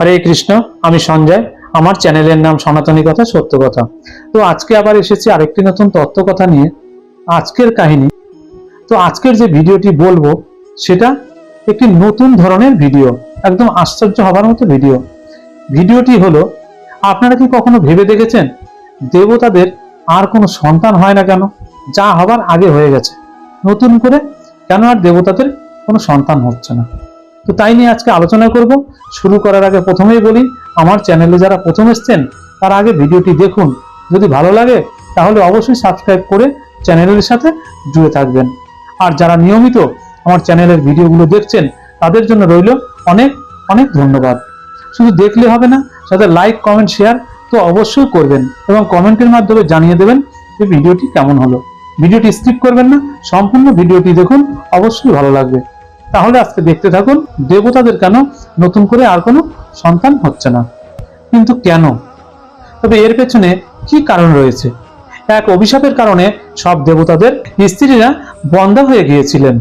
হরে কৃষ্ণ, আমি সঞ্জয়। আমার চ্যানেলের নাম সনাতনী কথা, সত্য কথা। তো আজকে আবার এসেছি আরেকটি নতুন তত্ত্ব কথা নিয়ে। আজকের কাহিনী। তো আজকের যে ভিডিওটি বলব, সেটা একটি নতুন ধরনের ভিডিও, একদম আশ্চর্য হবার মতো ভিডিও। ভিডিওটি হলো, আপনারা কি কখনো ভেবে দেখেছেন, দেবতাদের আর কোনো সন্তান হয় না কেন? যা হবার আগে হয়ে গেছে। নতুন করে কেন আর দেবতাদের কোনো সন্তান হচ্ছে না? তো তাই নিয়ে আজকে আলোচনা করব। শুরু করার আগে প্রথমেই বলি, আমার চ্যানেলে যারা প্রথম এসছেন, তার আগে ভিডিওটি দেখুন। যদি ভালো লাগে, তাহলে অবশ্যই সাবস্ক্রাইব করে চ্যানেলের সাথে জুড়ে থাকবেন। আর যারা নিয়মিত আমার চ্যানেলের ভিডিওগুলো দেখছেন, তাদের জন্য রইল অনেক অনেক ধন্যবাদ। শুধু দেখলে হবে না, সাথে লাইক কমেন্ট শেয়ার তো অবশ্যই করবেন এবং কমেন্টের মাধ্যমে জানিয়ে দেবেন যে ভিডিওটি কেমন হলো। ভিডিওটি স্কিপ করবেন না, সম্পূর্ণ ভিডিওটি দেখুন, অবশ্যই ভালো লাগবে। তাহলে আজকে দেখতে থাকুন, দেবতাদের কেন নতুন করে আর কোনো সন্তান হচ্ছে না। কিন্তু কেন? তবে এর পেছনে কি কারণ রয়েছে? এক অভিশাপের কারণে সব দেবতাদের স্ত্রীরা বন্ধ হয়ে গিয়েছিলেন।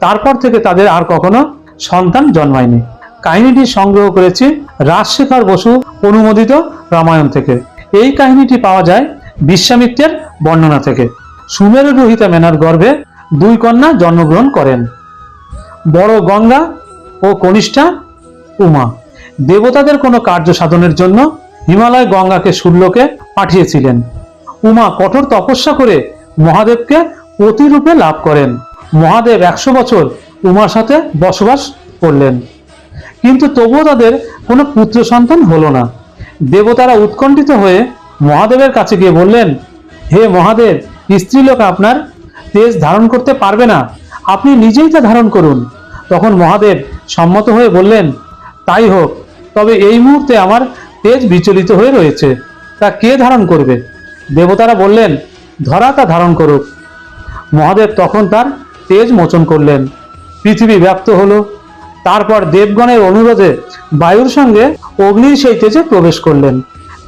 তারপর থেকে তাদের আর কখনো সন্তান জন্মায়নি। কাহিনীটি সংগ্রহ করেছি রাজশেখর বসু অনুমোদিত রামায়ণ থেকে। এই কাহিনীটি পাওয়া যায় বিশ্বামিত্রের বর্ণনা থেকে। সুমেরু রোহিতা মেনার গর্ভে দুই কন্যা জন্মগ্রহণ করেন। বড় গঙ্গা ও কনিষ্ঠা উমা। দেবতাদের কোনো কার্য সাধনের জন্য হিমালয় গঙ্গাকে সূর্যকে পাঠিয়েছিলেন। উমা কঠোর তপস্যা করে মহাদেবকে প্রতিরূপে লাভ করেন। মহাদেব একশো বছর উমার সাথে বসবাস করলেন। কিন্তু তবুও তাদের কোনো পুত্র সন্তান হলো না। দেবতারা উৎকণ্ঠিত হয়ে মহাদেবের কাছে গিয়ে বললেন, হে মহাদেব, স্ত্রীলোক আপনার তেজ ধারণ করতে পারবে না। আপনি নিজেই তা ধারণ করুন। তখন মহাদেব সম্মত হয়ে বললেন, তাই হোক, তবে এই মুহূর্তে আমার তেজ বিচলিত হয়ে রয়েছে। তা কে ধারণ করবে? দেবতারা বললেন, ধরা তা ধারণ করুক। মহাদেব তখন তার তেজ মোচন করলেন। পৃথিবী ব্যপ্ত হলো। তারপর দেবগণের অনুরোধে বায়ুর সঙ্গে অগ্নির সেই তেজে প্রবেশ করলেন।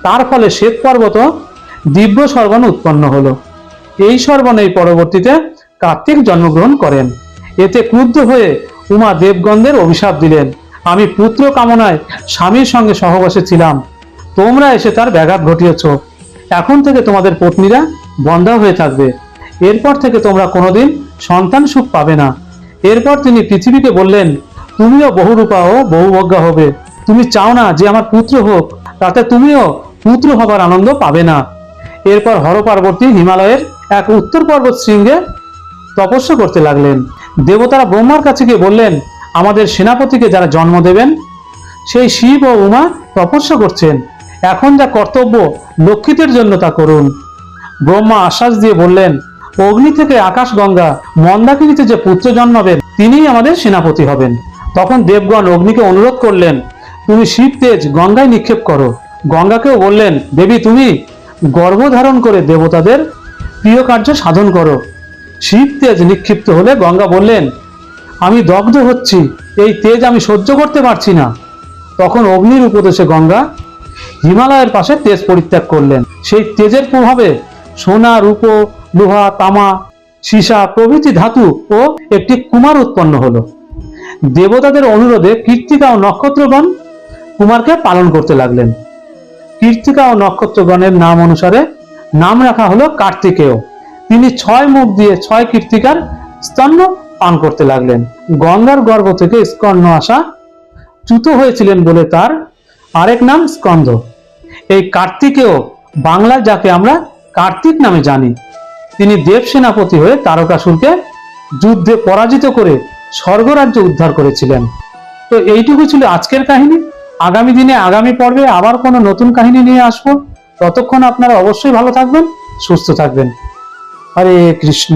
তার ফলে শ্বেত পর্বত দিব্য সর্বণ উৎপন্ন হলো। এই সর্বণেই পরবর্তীতে কার্তিক জন্মগ্রহণ করেন। এতে ক্রুদ্ধ হয়ে উমা দেবগণদের অভিশাপ দিলেন। আমি পুত্র কামনায় স্বামীর সঙ্গে সহবাসে ছিলাম। তোমরা এসে তার ব্যাঘাত ঘটিয়েছ। এখন থেকে তোমাদের পত্নীরা বন্ধা হয়ে থাকবে। এরপর থেকে তোমরা কোনোদিন সন্তান সুখ পাবে না। এরপর তিনি পৃথিবীকে বললেন, তুমিও বহুরূপা ও বহুবজ্ঞা হবে। তুমি চাও না যে আমার পুত্র হোক, তাতে তুমিও পুত্র হবার আনন্দ পাবে না। এরপর হর পার্বতী হিমালয়ের এক উত্তর পর্বত শৃঙ্গে তপস্যা করতে লাগলেন। দেবতারা ব্রহ্মার কাছে গিয়ে বললেন, আমাদের সেনাপতিকে যারা জন্ম দেবেন, সেই শিব ও উমা তপস্যা করছেন। এখন যা কর্তব্য লক্ষিতের জন্য তা করুন। ব্রহ্মা আশ্বাস দিয়ে বললেন, অগ্নি থেকে আকাশ গঙ্গা, মন্দাকিনীতে যে পুত্র জন্মাবেন, তিনিই আমাদের সেনাপতি হবেন। তখন দেবগণ অগ্নিকে অনুরোধ করলেন, তুমি শিব তেজ গঙ্গায় নিক্ষেপ করো। গঙ্গাকেও বললেন, দেবী, তুমি গর্ভধারণ করে দেবতাদের প্রিয় কার্য সাধন করো। শিব তেজ নিক্ষিপ্ত হলে গঙ্গা বললেন, আমি দগ্ধ হচ্ছি, এই তেজ আমি সহ্য করতে পারছি না। তখন অগ্নির উপদেশে গঙ্গা হিমালয়ের পাশে তেজ পরিত্যাগ করলেন। সেই তেজের প্রভাবে সোনা, রূপ, লোহা, তামা, সীসা, প্রভৃতি ধাতু ও একটি কুমার উৎপন্ন হলো। দেবতাদের অনুরোধে কীর্তিকা ও নক্ষত্রগণ কুমারকে পালন করতে লাগলেন। কীর্তিকা ও নক্ষত্রগণের নাম অনুসারে নাম রাখা হলো কার্তিকেয়। তিনি ছয় মুখ দিয়ে ছয় কীর্তিকার স্তন্য পান করতে লাগলেন। গঙ্গার গর্ভ থেকে স্কর্ণ আসা চ্যুত হয়েছিলেন বলে তার আরেক নাম স্কন্ধ। এই কার্তিকেও বাংলায় যাকে আমরা কার্তিক নামে জানি, তিনি দেব সেনাপতি হয়ে তারকাসুরকে যুদ্ধে পরাজিত করে স্বর্গরাজ্য উদ্ধার করেছিলেন। তো এইটুকু ছিল আজকের কাহিনী। আগামী দিনে, আগামী পর্বে আবার কোনো নতুন কাহিনী নিয়ে আসব। ততক্ষণ আপনারা অবশ্যই ভালো থাকবেন, সুস্থ থাকবেন। হরে কৃষ্ণ